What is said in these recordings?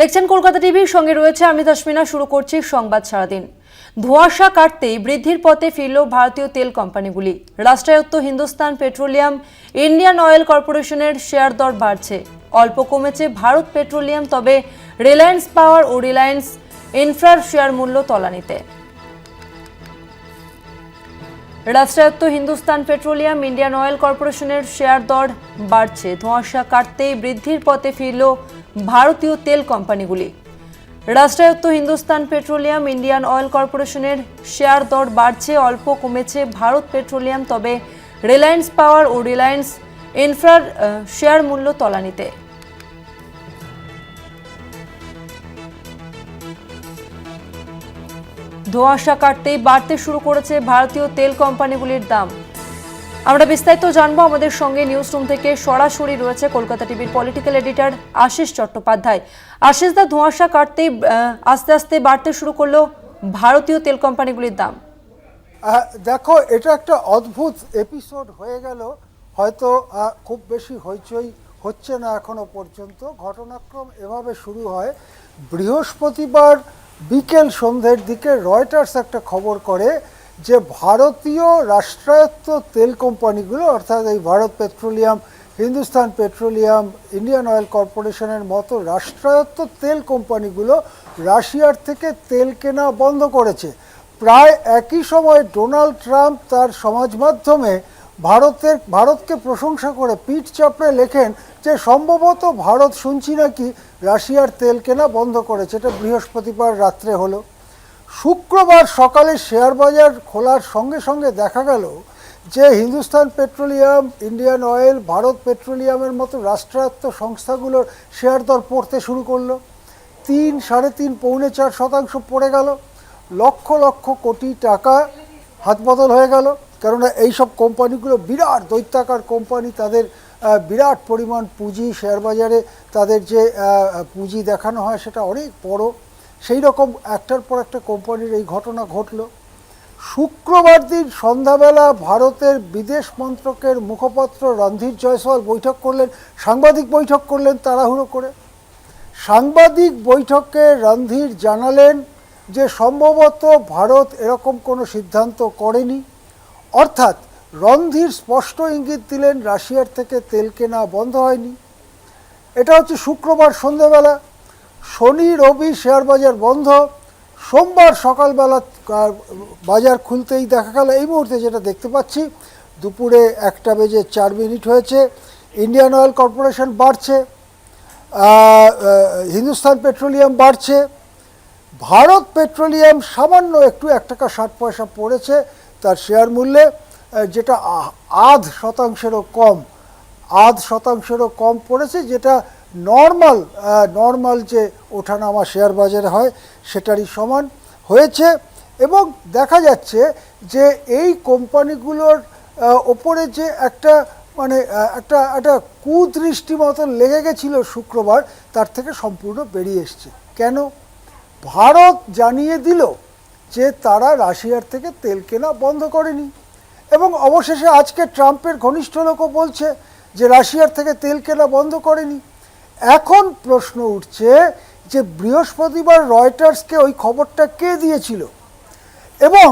দেখছেন কলকাতা টিভির সঙ্গে রয়েছে আমি তাসমিনা, শুরু করছি সংবাদ সারাদিন। ধোঁয়াশা কাটতেই বৃদ্ধির পথে ফিরল ভারতীয় তেল কোম্পানিগুলি। রাষ্ট্রায়ত্ত হিন্দুস্তান পেট্রোলিয়াম, ইন্ডিয়ান অয়েল কর্পোরেশনের শেয়ার দর বাড়ছে। অল্প কমেছে ভারত পেট্রোলিয়াম, তবে রিলায়েন্স পাওয়ার ও রিলায়েন্স ইনফ্রার শেয়ার মূল্য তলানিতে। রাষ্ট্রায়ত্ত হিন্দুস্তান পেট্রোলিয়াম, ইন্ডিয়ান অয়েল কর্পোরেশনের শেয়ার দর বাড়ছে। ধোঁয়াশা কাটতেই বৃদ্ধির পথে ফিরল ভারতীয় তেল কোম্পানিগুলি। রাষ্ট্রায়ত্ত হিন্দুস্তান পেট্রোলিয়াম ইন্ডিয়ান অয়েল কর্পোরেশনের শেয়ার দর বাড়ছে, অল্প কমেছে। ভারত পেট্রোলিয়াম তবে রিলায়েন্স পাওয়ার ও রিলায়েন্স ইনফ্রার শেয়ার মূল্য তলানিতে। ধোঁয়াশা কাটতেই বাড়তে শুরু করেছে ভারতীয় তেল কোম্পানিগুলির দাম। আমরা বিস্তারিত জানব আমাদের সঙ্গে নিউজ রুম থেকে সরাসরি রয়েছে কলকাতা টিভির পলিটিক্যাল এডিটর আশিস চট্টোপাধ্যায়। আশিস দা, ধোঁয়াশা কাটতেই আস্তে আস্তে বাড়তে শুরু করল ভারতীয় তেল কোম্পানিগুলির দাম। দেখো, এটা একটা অদ্ভুত এপিসোড হয়ে গেল। হয়তো খুব বেশি হইচই হচ্ছে না এখনও পর্যন্ত। ঘটনাক্রম এভাবে শুরু হয়। বৃহস্পতিবার বিকেল সন্ধ্যের দিকে রয়টার্স একটা খবর করে যে ভারতীয় রাষ্ট্রায়ত্ত তেল কোম্পানিগুলো, অর্থাৎ এই Bharat petroleum, Hindustan petroleum, Indian oil কর্পোরেশনের মতো রাষ্ট্রায়ত্ত তেল কোম্পানিগুলো রাশিয়ার থেকে তেল কেনা বন্ধ করেছে। প্রায় একই সময় ডোনাল্ড ট্রাম্প তার সমাজ মাধ্যমে ভারতের, ভারতকে প্রশংসা করে পিঠ চাপড়ে লেখেন যে সম্ভবত ভারত শুনছি নাকি রাশিয়ার তেল কেনা বন্ধ করেছে। এটা বৃহস্পতিবার রাত্রে হলো। শুক্রবার সকালে শেয়ার বাজার খোলার সঙ্গে সঙ্গে দেখা গেল যে Hindustan petroleum, Indian oil, Bharat পেট্রোলিয়ামের মতো রাষ্ট্রায়ত্ত সংস্থাগুলোর শেয়ার দর পড়তে শুরু করল। তিন সাড়ে তিন পৌনে চার শতাংশ পড়ে গেল। লক্ষ লক্ষ কোটি টাকা হাতবদল হয়ে গেল। কেননা এইসব কোম্পানিগুলো বিরাট দৈত্যাকার কোম্পানি, তাদের বিরাট পরিমাণ পুঁজি, শেয়ার বাজারে তাদের যে পুঁজি দেখানো হয় সেটা অনেক বড়। সেই রকম একটার পর একটা কোম্পানির এই ঘটনা ঘটলো। শুক্রবার দিন সন্ধ্যাবেলা ভারতের বিদেশ মন্ত্রকের মুখপাত্র রণধীর জয়সওয়াল বৈঠক করলেন, সাংবাদিক বৈঠক করলেন তাড়াহুড়ো করে। সাংবাদিক বৈঠকে রণধীর জানালেন যে সম্ভবত ভারত এরকম কোনো সিদ্ধান্ত করেনি। অর্থাৎ রণধীর স্পষ্ট ইঙ্গিত দিলেন রাশিয়ার থেকে তেল কেনা বন্ধ হয়নি। এটা হচ্ছে শুক্রবার সন্ধ্যাবেলা। শনি, রবি শেয়ার বাজার বন্ধ। সোমবার সকালবেলা বাজার খুলতেই দেখা গেল, এই মুহূর্তে যেটা দেখতে পাচ্ছি, দুপুরে একটা বেজে চার মিনিট হয়েছে, ইন্ডিয়ান অয়েল কর্পোরেশন বাড়ছে হিন্দুস্তান পেট্রোলিয়াম বাড়ছে, ভারত পেট্রোলিয়াম সামান্য একটু এক টাকা ষাট পয়সা পড়েছে তার শেয়ার মূল্যে যেটা আধ শতাংশেরও কম, আধ শতাংশেরও কম পড়েছে, যেটা নর্মাল নর্মাল যে ওঠানামা শেয়ার বাজারে হয়, সেটারই সমান হয়েছে এবং দেখা যাচ্ছে যে এই কোম্পানিগুলোর ওপরে যে একটা মানে একটা একটা কুদৃষ্টি মতন লেগে গেছিল শুক্রবার, তার থেকে সম্পূর্ণ বেরিয়ে এসছে। কেন? ভারত জানিয়ে দিল যে তারা রাশিয়ার থেকে তেল কেনা বন্ধ করেনি। এবং অবশেষে আজকে ট্রাম্পের ঘনিষ্ঠ লোকও বলছে যে রাশিয়ার থেকে তেল কেনা বন্ধ করেনি। এখন প্রশ্ন উঠছে যে বৃহস্পতিবার রয়টার্সকে ওই খবরটা কে দিয়েছিল? এবং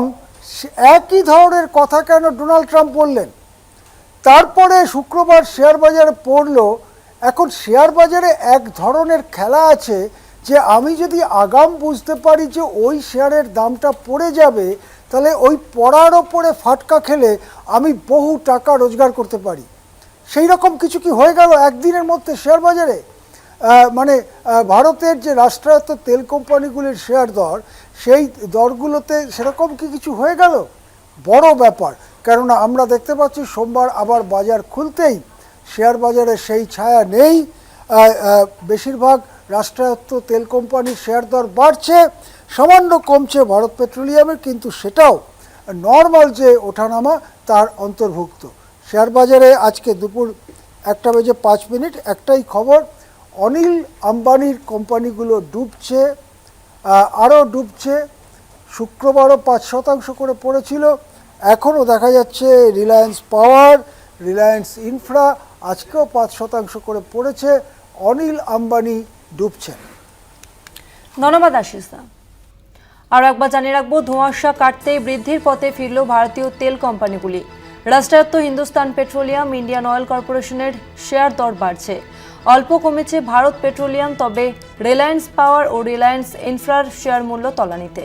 একই ধরনের কথা কেন ডোনাল্ড ট্রাম্প বললেন? তারপরে শুক্রবার শেয়ার বাজারে পড়ল, এখন শেয়ার বাজারে এক ধরনের খেলা আছে যে আমি যদি আগাম বুঝতে পারি যে ওই শেয়ারের দামটা পড়ে যাবে, তাহলে ওই পড়ার ওপরে ফাটকা খেলে আমি বহু টাকা রোজগার করতে পারি। সেই রকম কিছু কি হয়ে গেল একদিনের মধ্যে শেয়ার বাজারে? মানে ভারতের যে রাষ্ট্রায়ত্ত তেল কোম্পানিগুলির শেয়ার দর, সেই দরগুলোতে সেরকম কি কিছু হয়ে গেল? বড় ব্যাপার। কেননা আমরা দেখতে পাচ্ছি সোমবার আবার বাজার খুলতেই শেয়ার বাজারে সেই ছায়া নেই। বেশিরভাগ রাষ্ট্রায়ত্ত তেল কোম্পানির শেয়ার দর বাড়ছে, সামান্য কমছে ভারত পেট্রোলিয়ামের, কিন্তু সেটাও নর্মাল যে ওঠানামা তার অন্তর্ভুক্ত। শেয়ার বাজারে আজকে দুপুর একটা বেজে পাঁচ মিনিট, একটাই খবর অনিল আম্বানির কোম্পানিগুলো ডুবছে আরও ডুবছে। শুক্রবারও পাঁচ শতাংশ করে পড়েছিল। এখনও দেখা যাচ্ছে রিলায়েন্স পাওয়ার রিলায়েন্স ইনফ্রা আজকেও পাঁচ শতাংশ করে পড়েছে। অনিল আম্বানি ডুবছেন ধন্যবাদ আশিস আরও একবার জানিয়ে রাখব, ধোঁয়াশা কাটতেই বৃদ্ধির পথে ফিরল ভারতীয় তেল কোম্পানিগুলি। রাষ্ট্রায়ত্ত হিন্দুস্তান পেট্রোলিয়াম, ইন্ডিয়ান অয়েল কর্পোরেশনের শেয়ার দর বাড়ছে। অল্প কমেছে ভারত পেট্রোলিয়াম তবে রিলায়েন্স পাওয়ার ও রিলায়েন্স ইনফ্রার শেয়ার মূল্য তলানিতে।